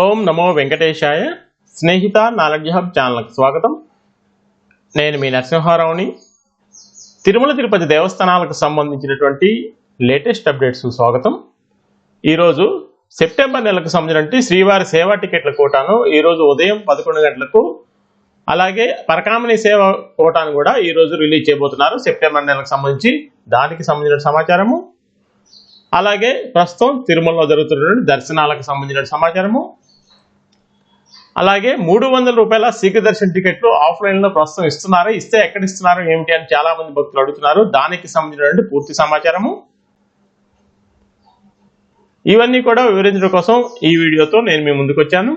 ఓం నమో వెంకటేశాయ. Snehitha knowledge hub ఛానల్కి స్వాగతం. నేను మీ నరసింహారావుని. తిరుమల తిరుపతి దేవస్థానాలకు సంబంధించినటువంటి లేటెస్ట్ అప్డేట్స్ స్వాగతం. ఈరోజు సెప్టెంబర్ నెలకు సంబంధించినటువంటి శ్రీవారి సేవా టికెట్ల కోటాను ఈరోజు ఉదయం పదకొండు గంటలకు అలాగే పరకామణి సేవ కోటాను కూడా ఈరోజు రిలీజ్ చేయబోతున్నారు. సెప్టెంబర్ నెలకు సంబంధించి దానికి సంబంధించిన సమాచారము. అలాగే ప్రస్తుతం తిరుమలలో జరుగుతున్నటువంటి దర్శనాలకు సంబంధించిన సమాచారము. అలాగే మూడు వందల రూపాయల శీఘ్ర దర్శన్ టికెట్లు ఆఫ్లైన్లో ప్రస్తుతం ఇస్తున్నారు? ఇస్తే ఎక్కడ ఇస్తున్నారు? ఏమిటి అని చాలా మంది భక్తులు అడుగుతున్నారు. దానికి సంబంధించినటువంటి పూర్తి సమాచారము. ఇవన్నీ కూడా వివరించడం కోసం ఈ వీడియోతో నేను మీ ముందుకు వచ్చాను.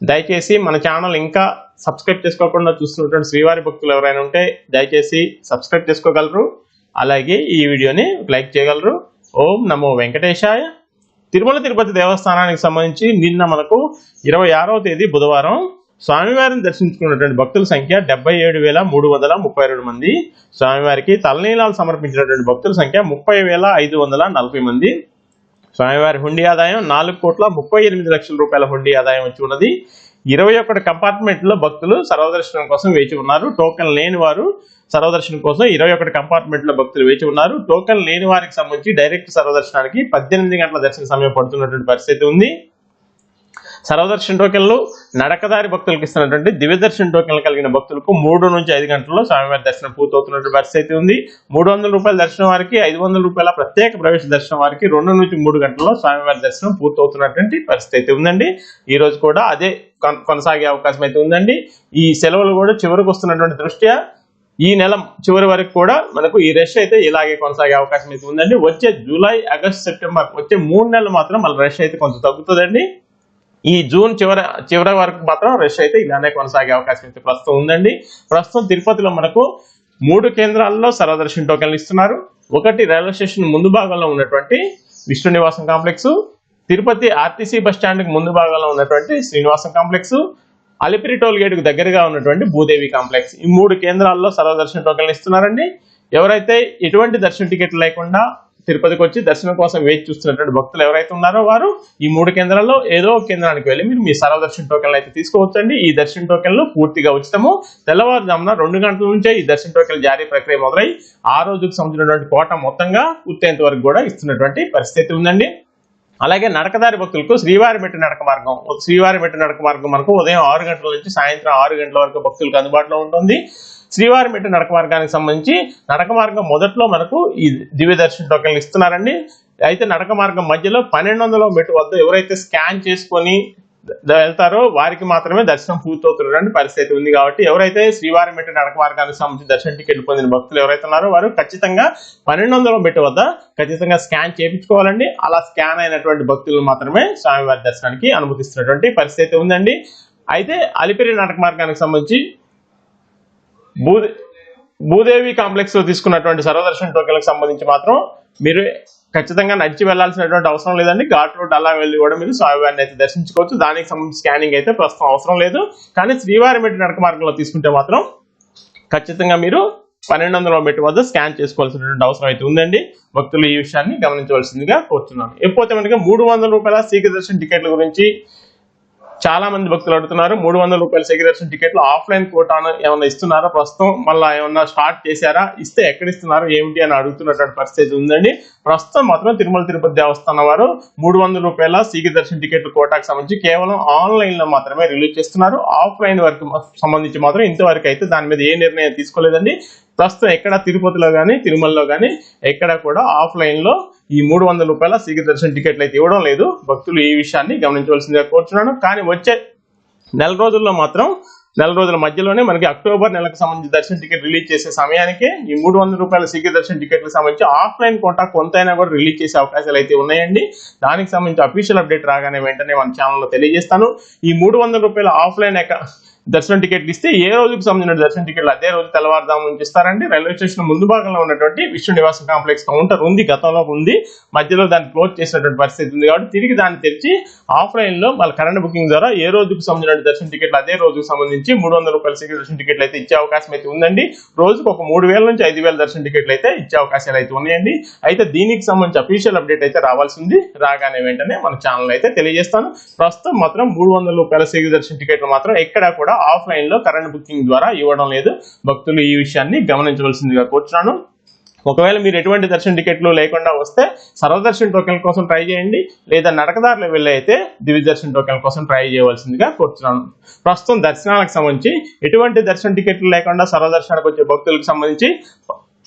దయచేసి మన ఛానల్ ఇంకా సబ్స్క్రైబ్ చేసుకోకుండా చూస్తున్నటువంటి శ్రీవారి భక్తులు ఎవరైనా ఉంటే దయచేసి సబ్స్క్రైబ్ చేసుకోగలరు. అలాగే ఈ వీడియోని లైక్ చేయగలరు. ఓం నమో వెంకటేశాయ. తిరుమల తిరుపతి దేవస్థానానికి సంబంధించి నిన్న మనకు ఇరవై ఆరవ తేదీ బుధవారం స్వామివారిని దర్శించుకున్నటువంటి భక్తుల సంఖ్య డెబ్బై ఏడు వేల మూడు వందల ముప్పై రెండు మంది. స్వామివారికి తలనీలాలు సమర్పించినటువంటి భక్తుల సంఖ్య ముప్పై వేల ఐదు వందల నలభై మంది. స్వామివారి హుండీ ఆదాయం నాలుగు కోట్ల ముప్పై ఎనిమిది లక్షల రూపాయల హుండీ ఆదాయం వచ్చి ఉన్నది. ఇరవై ఒకటి కంపార్ట్మెంట్లో భక్తులు సర్వదర్శనం కోసం వేచి ఉన్నారు. టోకెన్ లేని వారు సర్వదర్శనం కోసం ఇరవై ఒకటి కంపార్ట్మెంట్లో భక్తులు వేచి ఉన్నారు. టోకెన్ లేని వారికి సంబంధించి డైరెక్ట్ సర్వదర్శనానికి పద్దెనిమిది గంటల దర్శన సమయం పడుతున్నటువంటి పరిస్థితి ఉంది. సర్వదర్శన టోకెన్లు నడకదారి భక్తులకు ఇస్తున్నటువంటి దివ్యదర్శన టోకెన్లు కలిగిన భక్తులకు మూడు నుంచి ఐదు గంటల్లో స్వామివారి దర్శనం పూర్తవుతున్నటువంటి పరిస్థితి ఉంది. మూడు వందల రూపాయల దర్శనం వారికి ఐదు వందల రూపాయల ప్రత్యేక ప్రవేశ దర్శనం వారికి రెండు నుంచి మూడు గంటల్లో స్వామివారి దర్శనం పూర్తవుతున్నటువంటి పరిస్థితి అయితే ఉందండి. ఈ రోజు కూడా అదే కొన- కొనసాగే అవకాశం అయితే ఉందండి. ఈ సెలవులు కూడా చివరికి వస్తున్నటువంటి దృష్ట్యా ఈ నెల చివరి వరకు కూడా మనకు ఈ రష్ అయితే ఇలాగే కొనసాగే అవకాశం అయితే ఉందండి. వచ్చే జూలై ఆగస్ట్ సెప్టెంబర్ వచ్చే మూడు నెలలు మాత్రం మళ్ళీ రష్ అయితే కొంచెం తగ్గుతుందండి. ఈ జూన్ చివరి చివరి వరకు మాత్రం రష్ అయితే ఇలానే కొనసాగే అవకాశం అయితే ప్రస్తుతం ఉందండి. ప్రస్తుతం తిరుపతిలో మనకు మూడు కేంద్రాల్లో సర్వదర్శన్ టోకెన్లు ఇస్తున్నారు. ఒకటి రైల్వే స్టేషన్ ముందు భాగంలో ఉన్నటువంటి విష్ణు నివాసం కాంప్లెక్స్. తిరుపతి ఆర్టీసీ బస్ స్టాండ్కి ముందు భాగంలో ఉన్నటువంటి శ్రీనివాసం కాంప్లెక్స్. అలిపిరి టోల్ గేట్కు దగ్గరగా ఉన్నటువంటి భూదేవి కాంప్లెక్స్. ఈ మూడు కేంద్రాల్లో సర్వదర్శన టోకెన్లు ఇస్తున్నారండి. ఎవరైతే ఎటువంటి దర్శన టికెట్లు లేకుండా తిరుపతికి వచ్చి దర్శనం కోసం వేచి చూస్తున్నటువంటి భక్తులు ఎవరైతే ఉన్నారో వారు ఈ మూడు కేంద్రాల్లో ఏదో ఒక కేంద్రానికి వెళ్ళి మీరు మీ సర్వ దర్శన టోకెన్లు అయితే తీసుకోవచ్చండి. ఈ దర్శన టోకెన్లు పూర్తిగా ఉచితము. తెల్లవారుజామున రెండు గంటల నుంచే ఈ దర్శన టోకెన్ జారీ ప్రక్రియ మొదలై ఆ రోజుకు సంబంధించినటువంటి కోట మొత్తంగా పూర్తయ్యేంత వరకు కూడా ఇస్తున్నటువంటి పరిస్థితి ఉందండి. అలాగే నడకదారి భక్తులకు శ్రీవారి మెట్టు నడక మార్గం శ్రీవారి మెట్టు నడక మార్గం మనకు ఉదయం ఆరు గంటల నుంచి సాయంత్రం ఆరు గంటల వరకు భక్తులకు అందుబాటులో ఉంటుంది. శ్రీవారి మెట్టు నడక మార్గానికి సంబంధించి నడక మార్గం మొదట్లో మనకు ఈ దివ్య దర్శన టోకెన్లు ఇస్తున్నారండి. అయితే నడక మార్గం మధ్యలో పన్నెండు వందల మెట్టు వద్ద ఎవరైతే స్కాన్ చేసుకొని వెళ్తారో వారికి మాత్రమే దర్శనం పూర్తవుతున్నటువంటి పరిస్థితి ఉంది కాబట్టి ఎవరైతే శ్రీవారి మెట్టు నడక మార్గానికి సంబంధించి దర్శన టికెట్ పొందిన భక్తులు ఎవరైతే ఉన్నారో వారు ఖచ్చితంగా పన్నెండు వందల మెట్టు వద్ద ఖచ్చితంగా స్కాన్ చేయించుకోవాలండి. అలా స్కాన్ అయినటువంటి భక్తులు మాత్రమే స్వామివారి దర్శనానికి అనుమతిస్తున్నటువంటి పరిస్థితి ఉందండి. అయితే అలిపిరి నాటక మార్గానికి సంబంధించి భూదే భూదేవి కాంప్లెక్స్లో తీసుకున్నటువంటి సర్వదర్శన టోకెన్లకు సంబంధించి మాత్రం మీరు ఖచ్చితంగా నడిచి వెళ్ళాల్సినటువంటి అవసరం లేదండి. ఘాట్ రోడ్ అలా వెళ్ళి కూడా మీరు స్వామివారిని అయితే దర్శించుకోవచ్చు. దానికి సంబంధించి స్కానింగ్ అయితే ప్రస్తుతం అవసరం లేదు. కానీ శ్రీవారి మెట్టి నడక మార్గంలో తీసుకుంటే మాత్రం ఖచ్చితంగా మీరు పన్నెండు వందల మెట్టు వద్ద స్కాన్ చేసుకోవాల్సినటువంటి అవసరం అయితే ఉందండి. భక్తులు ఈ విషయాన్ని గమనించవలసిందిగా కోరుతున్నాను ఎప్పుడైతే మనకి మూడు వందల రూపాయల శీఘ్ర దర్శన టికెట్ల గురించి చాలా మంది భక్తులు అడుగుతున్నారు మూడు వందల రూపాయల శీఘ్ర టికెట్లు ఆఫ్లైన్ కోటాను ఏమైనా ఇస్తున్నారా ప్రస్తుతం? మళ్ళీ ఏమన్నా స్టార్ట్ చేశారా? ఇస్తే ఎక్కడ ఇస్తున్నారు? ఏమిటి అని అడుగుతున్నటువంటి పరిస్థితి ఉందండి. ప్రస్తుతం మాత్రం తిరుమల తిరుపతి దేవస్థానం వారు మూడు వందల రూపాయల శీఘ్ర దర్శన టికెట్లు కోటాకు సంబంధించి కేవలం ఆన్లైన్లో మాత్రమే రిలీజ్ చేస్తున్నారు. ఆఫ్లైన్ వరకు సంబంధించి మాత్రం ఇంతవరకు అయితే దాని మీద ఏ నిర్ణయం తీసుకోలేదండి. ప్రస్తుతం ఎక్కడ తిరుపతిలో కానీ తిరుమలలో కానీ ఎక్కడ కూడా ఆఫ్లైన్లో ఈ మూడు వందల రూపాయల శీఘ్ర దర్శన టికెట్లు అయితే ఇవ్వడం లేదు. భక్తులు ఈ విషయాన్ని గమనించవలసిందిగా కోరుచున్నాను. కానీ వచ్చే నెల రోజుల్లో మాత్రం నెల రోజుల మధ్యలోనే మనకి అక్టోబర్ నెలకు సంబంధించి దర్శన టికెట్ రిలీజ్ చేసే సమయానికి ఈ మూడు వందల రూపాయల శీఘ్ర దర్శన టికెట్లకు సంబంధించి ఆఫ్లైన్ కోటా కొంతైనా కూడా రిలీజ్ చేసే అవకాశాలు అయితే ఉన్నాయండి. దానికి సంబంధించి అఫీషియల్ అప్డేట్ రాగానే వెంటనే మన ఛానల్లో తెలియజేస్తాను. ఈ మూడు వందల రూపాయల ఆఫ్లైన్ దర్శనం టికెట్లు ఇస్తే ఏ రోజుకి సంబంధించిన దర్శనం టికెట్లు అదే రోజు తెల్లవారుదాము నుంచి ఇస్తారండి రైల్వే స్టేషన్ ముందు భాగంలో ఉన్నటువంటి విష్ణు నివాస కాంప్లెక్స్ కౌంటర్ ఉంది గతంలో ఉంది. మధ్యలో దాన్ని క్లోజ్ చేసినటువంటి పరిస్థితి ఉంది కాబట్టి తిరిగి దాన్ని తెరిచి ఆఫ్లైన్లో వాళ్ళ కరెంట్ బుకింగ్ ద్వారా ఏ రోజుకు సంబంధించిన దర్శన టికెట్లు అదే రోజుకు సంబంధించి మూడు వందల రూపాయల సింగిల్ దర్శన టికెట్లు అయితే ఇచ్చే అవకాశం అయితే ఉందండి. రోజుకు ఒక మూడు వేల నుంచి ఐదు వేల దర్శన టికెట్లు అయితే ఇచ్చే అవకాశాలు అయితే ఉన్నాయండి. అయితే దీనికి సంబంధించి అఫీషియల్ అప్డేట్ అయితే రావాల్సింది రాగానే వెంటనే మన ఛానల్ అయితే తెలియజేస్తాను. ప్రస్తుతం మాత్రం మూడు వందల రూపాయల సింగిల్ దర్శన టికెట్లు మాత్రం ఎక్కడా కూడా ఆఫ్లైన్లో కరెంట్ బుకింగ్ ద్వారా ఇవ్వడం లేదు. భక్తులు ఈ విషయాన్ని గమనించవలసిందిగా కూర్చున్నాను. ఒకవేళ మీరు ఎటువంటి దర్శన టికెట్లు లేకుండా వస్తే సర్వదర్శన్ టోకెన్ కోసం ట్రై చేయండి. లేదా నడకదారులు వెళ్ళి అయితే దివ్య దర్శన టోకెన్ కోసం ట్రై చేయవలసిందిగా కోరుతున్నాను ప్రస్తుతం దర్శనాలకు సంబంధించి ఎటువంటి దర్శన టికెట్లు లేకుండా సర్వదర్శనానికి వచ్చే భక్తులకు సంబంధించి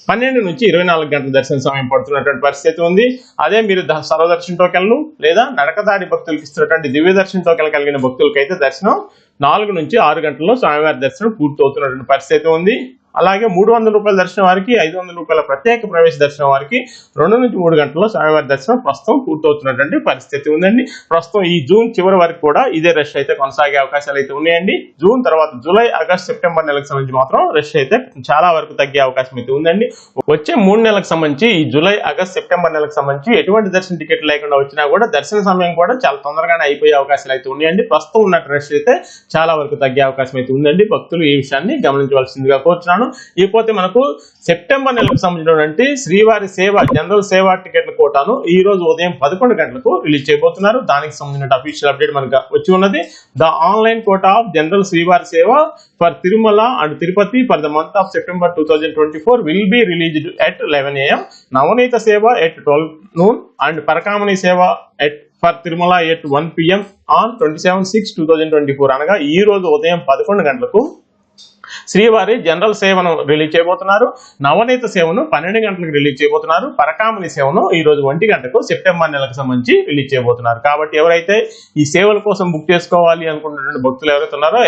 పన్నెండు నుంచి ఇరవై నాలుగు గంటల దర్శన సమయం పడుతున్నటువంటి పరిస్థితి ఉంది. అదే మీరు సర్వదర్శన టోకెన్లు లేదా నడకదారి భక్తులకు ఇస్తున్నటువంటి దివ్య దర్శన కలిగిన భక్తులకైతే దర్శనం నాలుగు నుంచి ఆరు గంటల్లో స్వామివారి దర్శనం పూర్తవుతున్నటువంటి పరిస్థితి ఉంది. అలాగే మూడు వందల రూపాయల దర్శనం వారికి ఐదు వందల రూపాయల ప్రత్యేక ప్రవేశ దర్శనం వారికి రెండు నుంచి మూడు గంటల్లో స్వామివారి దర్శనం ప్రస్తుతం పూర్తవుతున్నటువంటి పరిస్థితి ఉందండి. ప్రస్తుతం ఈ జూన్ చివరి వరకు కూడా ఇదే రష్ అయితే కొనసాగే అవకాశాలు అయితే ఉన్నాయండి. జూన్ తర్వాత జూలై ఆగస్ట్ సెప్టెంబర్ నెలకు సంబంధించి మాత్రం రష్ అయితే చాలా వరకు తగ్గే అవకాశం అయితే ఉందండి. వచ్చే మూడు నెలలకు సంబంధించి ఈ జూలై ఆగస్ట్ సెప్టెంబర్ నెలకు సంబంధించి ఎటువంటి దర్శన టికెట్ లేకుండా వచ్చినా కూడా దర్శన సమయం కూడా చాలా తొందరగానే అయిపోయే అవకాశాలు అయితే ఉన్నాయండి. ప్రస్తుతం ఉన్న రష్ అయితే చాలా వరకు తగ్గే అవకాశం అయితే ఉందండి. భక్తులు ఈ విషయాన్ని గమనించవలసిందిగా కోరుతున్నాను ఇకపోతే మనకు సెప్టెంబర్ నెలకు సంబంధించినటువంటి శ్రీవారి సేవ జనరల్ సేవా టికెట్ల కోటాను ఈ రోజు ఉదయం పదకొండు గంటలకు రిలీజ్ చేయబోతున్నారు. దానికి సంబంధించిన అఫీషియల్ అప్డేట్ మనకు వచ్చి ఉన్నది. The online quota of general Srivari Seva for Tirumala and Tirupati for the month of September two thousand twenty four will be released at eleven AM. Navaneetha Seva at twelve noon and Parakamani Seva at for Tirumala at one PM on twenty seven six two thousand twenty four అనగా ఈ రోజు ఉదయం పదకొండు గంటలకు శ్రీవారి general సేవను release చేయబోతున్నారు. నవనీత సేవను పన్నెండు గంటలకు రిలీజ్ చేయబోతున్నారు. పరకామణి సేవను ఈ రోజు ఒంటి గంటకు సెప్టెంబర్ నెలకు సంబంధించి రిలీజ్ చేయబోతున్నారు. కాబట్టి ఎవరైతే ఈ సేవల కోసం బుక్ చేసుకోవాలి అనుకుంటున్నటువంటి భక్తులు ఎవరైతే ఉన్నారో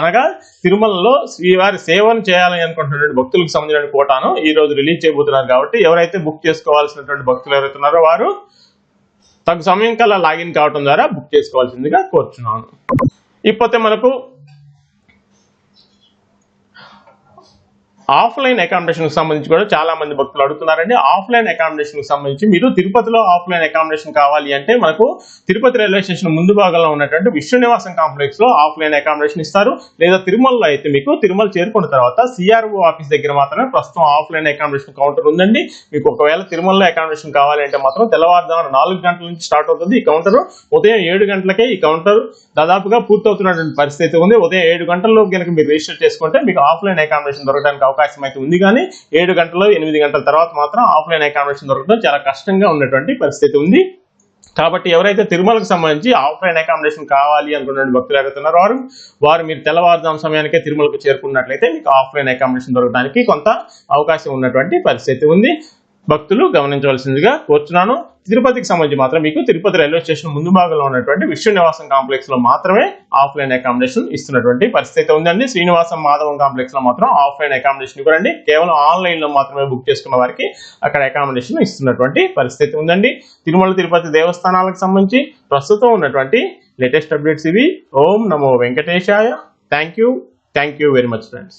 అనగా తిరుమలలో శ్రీవారి సేవను చేయాలని అనుకుంటున్నటువంటి భక్తులకు సంబంధించిన కోటాను ఈ రోజు రిలీజ్ చేయబోతున్నారు. కాబట్టి ఎవరైతే బుక్ చేసుకోవాల్సినటువంటి భక్తులు ఎవరైతే ఉన్నారో వారు తగు సమయం కల్లా లాగిన్ కావడం ద్వారా బుక్ చేసుకోవాల్సిందిగా కోరుచున్నాను. ఇకపోతే మనకు ఆఫ్లైన్ అకామిడేషన్కి సంబంధించి కూడా చాలా మంది భక్తులు అడుగుతున్నారండి. ఆఫ్లైన్ అకామిడేషన్కి సంబంధించి మీరు తిరుపతిలో ఆఫ్లైన్ అకామిడేషన్ కావాలి అంటే మనకు తిరుపతి రైల్వే స్టేషన్ ముందు భాగంలో ఉన్నటువంటి విష్ణునివాసం కాంప్లెక్స్లో కాంప్లెక్స్లో ఆఫ్లైన్ అకామిడేషన్ ఇస్తారు. లేదా తిరుమలలో అయితే మీకు తిరుమల చేరుకున్న తర్వాత సిఆర్ఓ ఆఫీస్ దగ్గర మాత్రమే ప్రస్తుతం ఆఫ్లైన్ అకామిడేషన్ కౌంటర్ ఉందండి. మీకు ఒకవేళ తిరుమలలో అకామిడేషన్ కావాలి అంటే మాత్రం తెల్లవారుజామున నాలుగు గంటల నుంచి స్టార్ట్ అవుతుంది. ఈ కౌంటర్ ఉదయం ఏడు గంటలకే ఈ కౌంటర్ దాదాపుగా పూర్తవుతున్నటువంటి పరిస్థితి ఉంది. ఉదయం ఏడు గంటల్లో కనుక మీరు రిజిస్టర్ చేసుకుంటే మీకు ఆఫ్లైన్ అకామిడేషన్ దొరకడానికి అవకాశం అయితే ఉంది కానీ ఏడు గంటలు ఎనిమిది గంటల తర్వాత మాత్రం ఆఫ్లైన్ అకామిడేషన్ దొరకడం చాలా కష్టంగా ఉన్నటువంటి పరిస్థితి ఉంది. కాబట్టి ఎవరైతే తిరుమలకు సంబంధించి ఆఫ్లైన్ అకామిడేషన్ కావాలి అనుకున్న భక్తులు ఎవరైతే వారు వారు మీరు తెల్లవారుజాము సమయానికే తిరుమలకు చేరుకున్నట్లయితే మీకు ఆఫ్లైన్ అకామిడేషన్ దొరకడానికి కొంత అవకాశం ఉన్నటువంటి పరిస్థితి ఉంది. భక్తులు గమనించవలసిందిగా కోరుతున్నాను తిరుపతికి సంబంధించి మాత్రం మీకు తిరుపతి రైల్వే స్టేషన్ ముందు భాగంలో ఉన్నటువంటి విష్ణు నివాసం కాంప్లెక్స్లో మాత్రమే ఆఫ్లైన్ అకామిడేషన్ ఇస్తున్నటువంటి పరిస్థితి ఉందండి. శ్రీనివాసం మాధవం కాంప్లెక్స్లో మాత్రం ఆఫ్లైన్ అకామిడేషన్ ఇవ్వరండి. కేవలం ఆన్లైన్లో మాత్రమే బుక్ చేసుకున్న వారికి అక్కడ అకామిడేషన్ ఇస్తున్నటువంటి పరిస్థితి ఉందండి. తిరుమల తిరుపతి దేవస్థానాలకు సంబంధించి ప్రస్తుతం ఉన్నటువంటి లేటెస్ట్ అప్డేట్స్ ఇవి. ఓం నమో వెంకటేశాయ. Thank you thank you very much friends